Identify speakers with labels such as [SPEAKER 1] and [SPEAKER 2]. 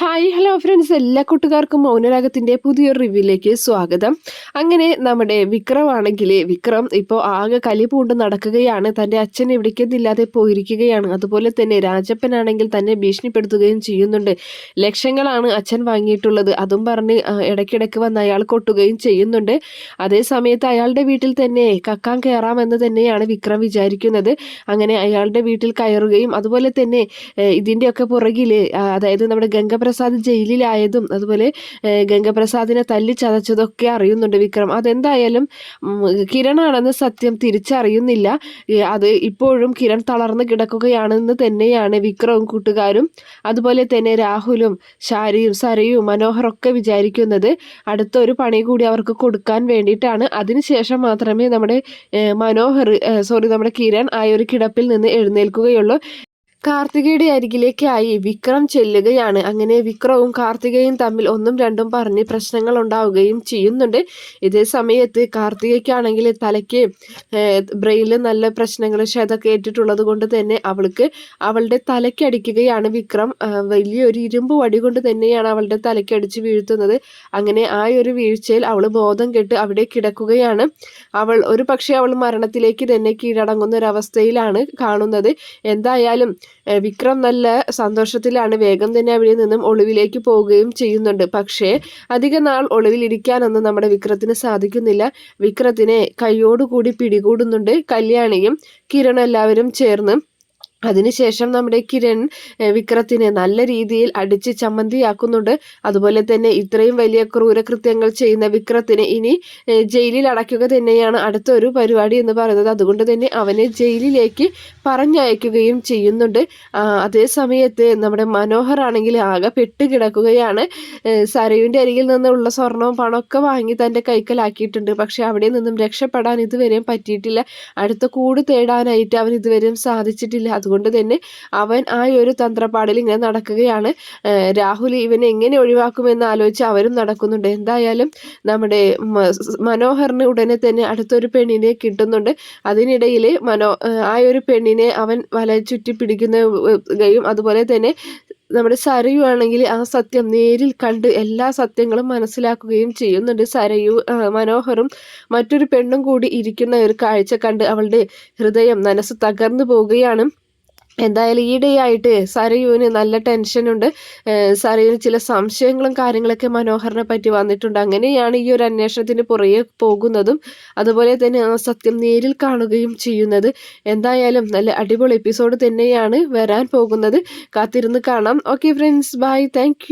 [SPEAKER 1] Hi hello friends എല്ലാ കൂട്ടുകാർക്കും മൗനരാഗത്തിന്റെ പുതിയൊരു റിവ്യൂയിലേക്ക് സ്വാഗതം. അങ്ങനെ നമ്മുടെ വിക്രം ആണെങ്കിൽ വിക്രം ഇപ്പോൾ ആകെ കലി പൂണ്ട് നടക്കുകയാണ്. തന്റെ അച്ഛൻ എവിടേക്കെന്നില്ലാതെ പോയിരിക്കുകയാണ്. അതുപോലെ തന്നെ രാജപ്പനാണെങ്കിൽ തന്നെ ഭീഷണിപ്പെടുത്തുകയും ചെയ്യുന്നുണ്ട്. ലക്ഷങ്ങളാണ് അച്ഛൻ വാങ്ങിയിട്ടുള്ളത്. അതും പറഞ്ഞ് ഇടയ്ക്കിടയ്ക്ക് വന്ന് അയാൾ കൊട്ടുകയും ചെയ്യുന്നുണ്ട്. അതേ സമയത്ത് അയാളുടെ വീട്ടിൽ തന്നെ കക്കാൻ കയറാമെന്ന് തന്നെയാണ് വിക്രം വിചാരിക്കുന്നത്. അങ്ങനെ അയാളുടെ വീട്ടിൽ കയറുകയും അതുപോലെ തന്നെ ഇതിന്റെയൊക്കെ പുറകിൽ അതായത് നമ്മുടെ ഗംഗപ്രസാദ് ജയിലിലായതും അതുപോലെ ഗംഗപ്രസാദിനെ തല്ലി ചതച്ചതൊക്കെ അറിയുന്നുണ്ട് വിക്രം. അതെന്തായാലും കിരണാണെന്ന് സത്യം തിരിച്ചറിയുന്നില്ല. അത് ഇപ്പോഴും കിരൺ തളർന്നു കിടക്കുകയാണെന്ന് തന്നെയാണ് വിക്രവും കൂട്ടുകാരും അതുപോലെ തന്നെ രാഹുലും ഷാരിയും സരയും മനോഹറൊക്കെ വിചാരിക്കുന്നത്. അടുത്തൊരു പണി കൂടി അവർക്ക് കൊടുക്കാൻ വേണ്ടിയിട്ടാണ്. അതിനുശേഷം മാത്രമേ നമ്മുടെ മനോഹർ സോറി നമ്മുടെ കിരൺ ആ ഒരു കിടപ്പിൽ നിന്ന് എഴുന്നേൽക്കുകയുള്ളൂ. കാർത്തികയുടെ അരികിലേക്കായി വിക്രം ചെല്ലുകയാണ്. അങ്ങനെ വിക്രവും കാർത്തികയും തമ്മിൽ ഒന്നും രണ്ടും പറഞ്ഞ് പ്രശ്നങ്ങൾ ഉണ്ടാവുകയും ചെയ്യുന്നുണ്ട്. ഇതേ സമയത്ത് കാർത്തികയ്ക്കാണെങ്കിൽ തലയ്ക്ക് ബ്രെയിനിൽ നല്ല പ്രശ്നങ്ങൾ ക്ഷതൊക്കെ ഏറ്റിട്ടുള്ളത് കൊണ്ട് തന്നെ അവൾക്ക് അവളുടെ തലയ്ക്കടിക്കുകയാണ് വിക്രം. വലിയൊരു ഇരുമ്പ് വടി കൊണ്ട് തന്നെയാണ് അവളുടെ തലയ്ക്കടിച്ച് വീഴ്ത്തുന്നത്. അങ്ങനെ ആ ഒരു വീഴ്ചയിൽ അവൾ ബോധം കെട്ട് അവിടെ കിടക്കുകയാണ്. അവൾ ഒരു പക്ഷേ അവൾ മരണത്തിലേക്ക് തന്നെ കീഴടങ്ങുന്ന ഒരവസ്ഥയിലാണ് കാണുന്നത്. എന്തായാലും വിക്രം നല്ല സന്തോഷത്തിലാണ് വേഗം തന്നെ അവിടെ നിന്നും ഒളിവിലേക്ക് പോവുകയും ചെയ്യുന്നുണ്ട്. പക്ഷേ അധിക നാൾ ഒളിവിലിരിക്കാനൊന്നും നമ്മുടെ വിക്രത്തിന് സാധിക്കുന്നില്ല. വിക്രത്തിനെ കൈയോടുകൂടി പിടികൂടുന്നുണ്ട് കല്യാണിയും കിരണും എല്ലാവരും ചേർന്ന്. അതിനുശേഷം നമ്മുടെ കിരൺ വിക്രത്തിനെ നല്ല രീതിയിൽ അടിച്ച് ചമ്മന്തിയാക്കുന്നുണ്ട്. അതുപോലെ തന്നെ ഇത്രയും വലിയ ക്രൂരകൃത്യങ്ങൾ ചെയ്യുന്ന വിക്രത്തിനെ ഇനി ജയിലിൽ അടയ്ക്കുക തന്നെയാണ് അടുത്ത ഒരു പരിപാടി എന്ന് പറയുന്നത്. അതുകൊണ്ട് തന്നെ അവനെ ജയിലിലേക്ക് പറഞ്ഞയക്കുകയും ചെയ്യുന്നുണ്ട്. അതേ സമയത്ത് നമ്മുടെ മനോഹർ ആണെങ്കിൽ ആകെ പെട്ടുകിടക്കുകയാണ് സരയുവിന്റെ അരികിൽ നിന്നുള്ള സ്വർണവും പണമൊക്കെ വാങ്ങി തന്റെ കൈക്കലാക്കിയിട്ടുണ്ട്. പക്ഷെ അവിടെ നിന്നും രക്ഷപ്പെടാൻ ഇതുവരെയും പറ്റിയിട്ടില്ല. അടുത്ത കൂട് തേടാനായിട്ട് അവൻ ഇതുവരെയും സാധിച്ചിട്ടില്ല. അതുകൊണ്ട് തന്നെ അവൻ ആ ഒരു തന്ത്രപ്പാടിൽ ഇങ്ങനെ നടക്കുകയാണ്. രാഹുൽ ഇവനെ എങ്ങനെ ഒഴിവാക്കുമെന്ന് ആലോചിച്ച് അവരും നടക്കുന്നുണ്ട്. എന്തായാലും നമ്മുടെ മനോഹറിന് ഉടനെ തന്നെ അടുത്തൊരു പെണ്ണിനെ കിട്ടുന്നുണ്ട്. അതിനിടയിൽ മനോ ആ ഒരു പെണ്ണിനെ അവൻ വല ചുറ്റി പിടിക്കുന്നതും അതുപോലെ തന്നെ നമ്മുടെ സരയു ആണെങ്കിൽ ആ സത്യം നേരിൽ കണ്ട് എല്ലാ സത്യങ്ങളും മനസ്സിലാക്കുകയും ചെയ്യുന്നുണ്ട്. സരയു മനോഹറും മറ്റൊരു പെണ്ണും കൂടി ഇരിക്കുന്ന ഒരു കാഴ്ച കണ്ട് അവളുടെ ഹൃദയം മനസ്സ് തകർന്നു പോവുകയാണ്. എന്തായാലും ഈയിടെയായിട്ട് സരയുവിന് നല്ല ടെൻഷനുണ്ട് സരയുവിന് ചില സംശയങ്ങളും കാര്യങ്ങളൊക്കെ മനോഹറിനെ പറ്റി വന്നിട്ടുണ്ട്. അങ്ങനെയാണ് ഈ ഒരു അന്വേഷണത്തിന് പുറകെ പോകുന്നതും അതുപോലെ തന്നെ ആ സത്യം നേരിൽ കാണുകയും ചെയ്യുന്നത്. എന്തായാലും നല്ല അടിപൊളി എപ്പിസോഡ് തന്നെയാണ് വരാൻ പോകുന്നത്. കാത്തിരുന്ന് കാണാം. Okay friends bye thank